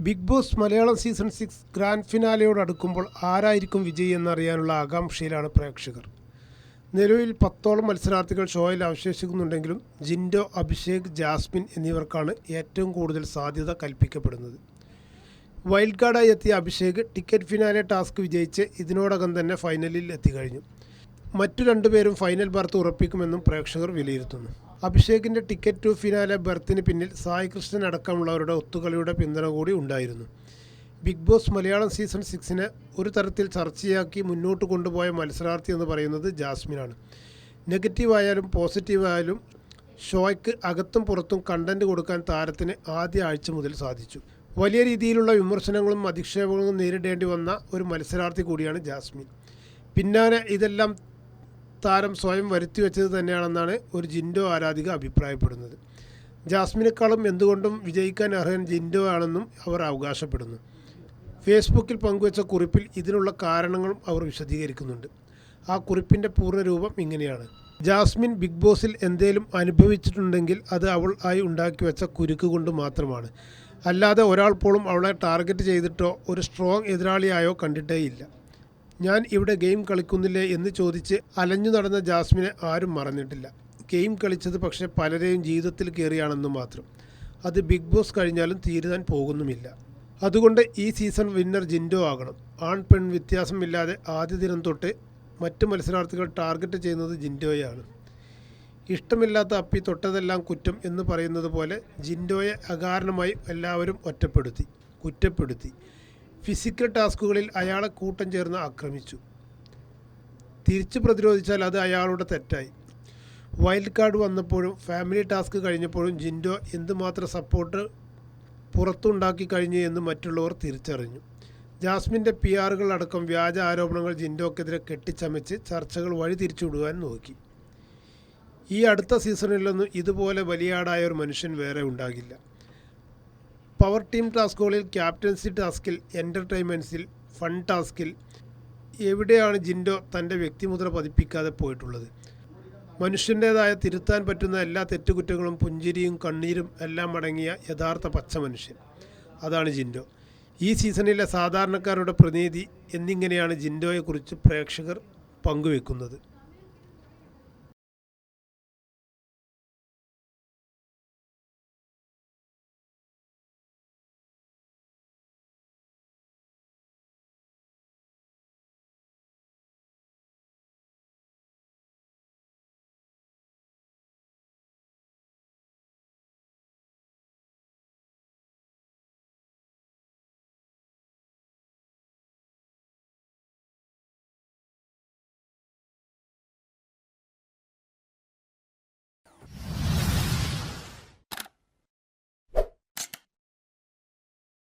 Big boss Malayalam season six grand ഫിനാലയോട് അടുക്കുമ്പോൾ ആരായിരിക്കും വിജയി എന്നറിയാനുള്ള ആകാംക്ഷയിലാണ് പ്രേക്ഷകർ. നിലവിൽ പത്തോളം മത്സരാർത്ഥികൾ ഷോയിൽ അവശേഷിക്കുന്നുണ്ടെങ്കിലും ജിൻഡോ അഭിഷേക് ജാസ്മിൻ എന്നിവർക്കാണ് ഏറ്റവും കൂടുതൽ സാധ്യത കൽപ്പിക്കപ്പെടുന്നത്. വൈൽഡ് കാർഡായി എത്തിയ അഭിഷേക് ടിക്കറ്റ് ഫിനാലെ ടാസ്ക് വിജയിച്ച് ഇതിനോടകം തന്നെ ഫൈനലിൽ എത്തിക്കഴിഞ്ഞു. മറ്റു രണ്ടുപേരും ഫൈനൽ ബർത്ത് ഉറപ്പിക്കുമെന്നും പ്രേക്ഷകർ വിലയിരുത്തുന്നു. അഭിഷേകിന്റെ ടിക്കറ്റ് ടു ഫിനാലെ ബർത്തിന് പിന്നിൽ സായി കൃഷ്ണൻ അടക്കമുള്ളവരുടെ ഒത്തുകളിയുടെ പിന്തുണ കൂടി ഉണ്ടായിരുന്നു. ബിഗ് ബോസ് മലയാളം സീസൺ സിക്സിനെ ഒരു തരത്തിൽ ചർച്ചയാക്കി മുന്നോട്ട് കൊണ്ടുപോയ മത്സരാർത്ഥി എന്ന് പറയുന്നത് ജാസ്മിനാണ്. നെഗറ്റീവായാലും പോസിറ്റീവായാലും ഷോയ്ക്ക് അകത്തും പുറത്തും കണ്ടന്റ് കൊടുക്കാൻ താരത്തിന് ആദ്യ ആഴ്ച മുതൽ സാധിച്ചു. വലിയ രീതിയിലുള്ള വിമർശനങ്ങളും അധിക്ഷേപങ്ങളും നേരിടേണ്ടി വന്ന ഒരു മത്സരാർത്ഥി കൂടിയാണ് ജാസ്മിൻ. പിന്നാലെ ഇതെല്ലാം താരം സ്വയം വരുത്തി വെച്ചത് തന്നെയാണെന്നാണ് ഒരു ജിൻഡോ ആരാധിക അഭിപ്രായപ്പെടുന്നത്. ജാസ്മിനേക്കാളും എന്തുകൊണ്ടും വിജയിക്കാൻ അർഹൻ ജിൻഡോ ആണെന്നും അവർ അവകാശപ്പെടുന്നു. ഫേസ്ബുക്കിൽ പങ്കുവച്ച കുറിപ്പിൽ ഇതിനുള്ള കാരണങ്ങളും അവർ വിശദീകരിക്കുന്നുണ്ട്. ആ കുറിപ്പിന്റെ പൂർണരൂപം ഇങ്ങനെയാണ്. ജാസ്മിൻ ബിഗ് ബോസിൽ എന്തേലും അനുഭവിച്ചിട്ടുണ്ടെങ്കിൽ അത് അവൾ ആയി ഉണ്ടാക്കി വെച്ച കുരുക്ക് കൊണ്ട് മാത്രമാണ്. അല്ലാതെ ഒരാൾ പോലും അവളെ ടാർഗറ്റ് ചെയ്തിട്ടോ ഒരു സ്ട്രോങ് എതിരാളിയായോ കണ്ടിട്ടേയില്ല. ഞാൻ ഇവിടെ ഗെയിം കളിക്കുന്നില്ലേ എന്ന് ചോദിച്ച് അലഞ്ഞു നടന്ന ജാസ്മിനെ ആരും മറന്നിട്ടില്ല. ഗെയിം കളിച്ചത് പക്ഷേ പലരെയും ജീവിതത്തിൽ കയറിയാണെന്ന് മാത്രം. അത് ബിഗ് ബോസ് കഴിഞ്ഞാലും തീരുവാൻ പോകുന്നുമില്ല. അതുകൊണ്ട് ഈ സീസൺ വിന്നർ ജിൻഡോ ആകണം. ആൺ പെൺ വ്യത്യാസമില്ലാതെ ആദ്യ ദിനം തൊട്ട് മറ്റ് മത്സരാർത്ഥികൾ ടാർഗറ്റ് ചെയ്യുന്നത് ജിൻഡോയാണ് ഇഷ്ടമില്ലാത്ത അപ്പി തൊട്ടതെല്ലാം കുറ്റം എന്ന് പറയുന്നത് പോലെ ജിൻഡോയെ അകാരണമായി എല്ലാവരും ഒറ്റപ്പെടുത്തി. കുറ്റപ്പെടുത്തി. ഫിസിക്കൽ ടാസ്കുകളിൽ അയാളെ കൂട്ടം ചേർന്ന് ആക്രമിച്ചു. തിരിച്ചു പ്രതിരോധിച്ചാൽ അത് അയാളുടെ തെറ്റായി. വൈൽഡ് കാർഡ് വന്നപ്പോഴും ഫാമിലി ടാസ്ക് കഴിഞ്ഞപ്പോഴും ജിൻഡോ എന്തുമാത്രം സപ്പോർട്ട് പുറത്തുണ്ടാക്കി കഴിഞ്ഞു എന്ന് മറ്റുള്ളവർ തിരിച്ചറിഞ്ഞു. ജാസ്മിന്റെ പി ആറുകൾ അടക്കം വ്യാജ ആരോപണങ്ങൾ ജിൻഡോക്കെതിരെ കെട്ടിച്ചമച്ച് ചർച്ചകൾ വഴി തിരിച്ചുവിടുവാൻ നോക്കി. ഈ അടുത്ത സീസണിലൊന്നും ഇതുപോലെ വലിയാടായ ഒരു മനുഷ്യൻ വേറെ ഉണ്ടാകില്ല. പവർ ടീം ടാസ്കുകളിൽ ക്യാപ്റ്റൻസി ടാസ്കിൽ എന്റർടൈൻമെന്റ്സിൽ ഫൺ ടാസ്കിൽ എവിടെയാണ് ജിൻഡോ തന്റെ വ്യക്തിമുദ്ര പതിപ്പിക്കാതെ പോയിട്ടുള്ളത്? മനുഷ്യന്റേതായ തിരുത്താൻ പറ്റുന്ന എല്ലാ തെറ്റുകുറ്റങ്ങളും പുഞ്ചിരിയും കണ്ണീരും എല്ലാം അടങ്ങിയ യഥാർത്ഥ പച്ച മനുഷ്യൻ. അതാണ് ജിൻഡോ. ഈ സീസണിലെ സാധാരണക്കാരുടെ പ്രതിനിധി എന്നിങ്ങനെയാണ് ജിൻഡോയെക്കുറിച്ച് പ്രേക്ഷകർ പങ്കുവെക്കുന്നത്.